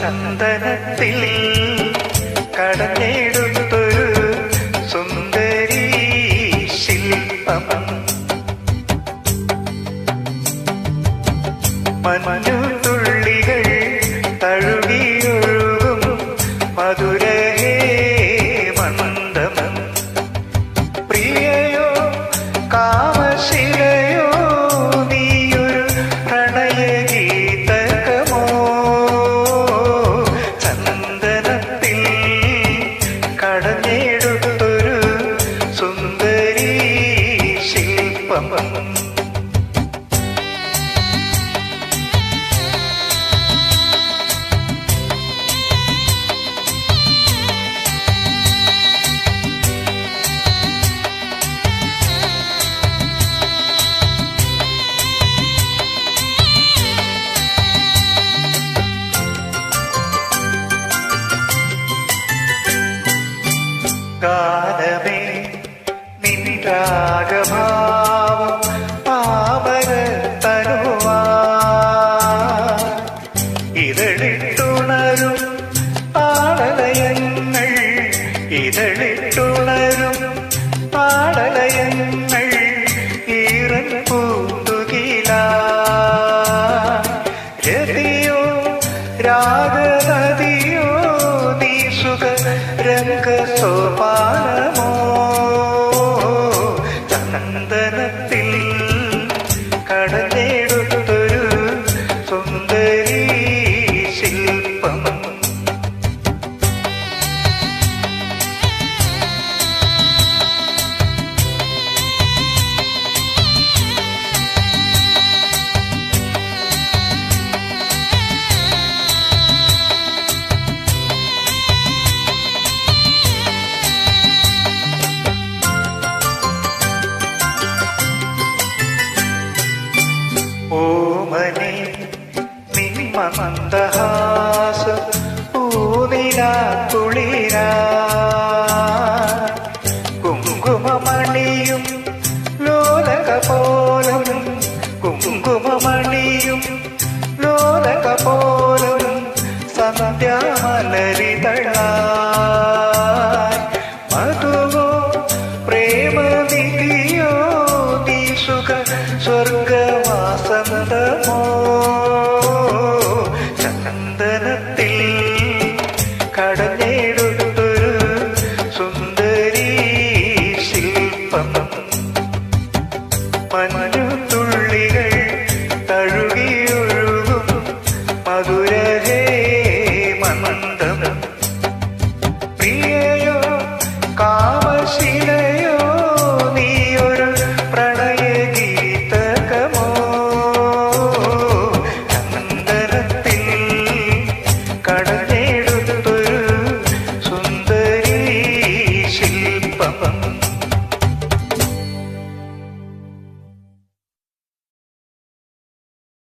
ചന്ദനത്തിൽ കടഞ്ഞെടുത്തൊരു സുന്ദരി ശില്പം മഞ്ഞു തുള്ളികൾ തഴുകിയൊഴുകും മധുരഹേ ശില്പം ഗാനമേ ഇതളിൽ തുടരും പാടലയങ്ങൾ ഈറൻ പൂന്തുകില. രതിയോ രാഗനദിയോ നീ സുഖ രംഗ ഓമനെ നിമ്മ മന്ദഹാസ പൂനില കുങ്കുമമണിയും ലോലക പോലും കുങ്കുമമണിയും ലോലക പോലും സന്ധ്യാമലരിതള വസന്തമോ ചന്ദനത്തിൽ കടഞ്ഞെടുത്തൊരു സുന്ദരി ശില്പം. മഞ്ഞു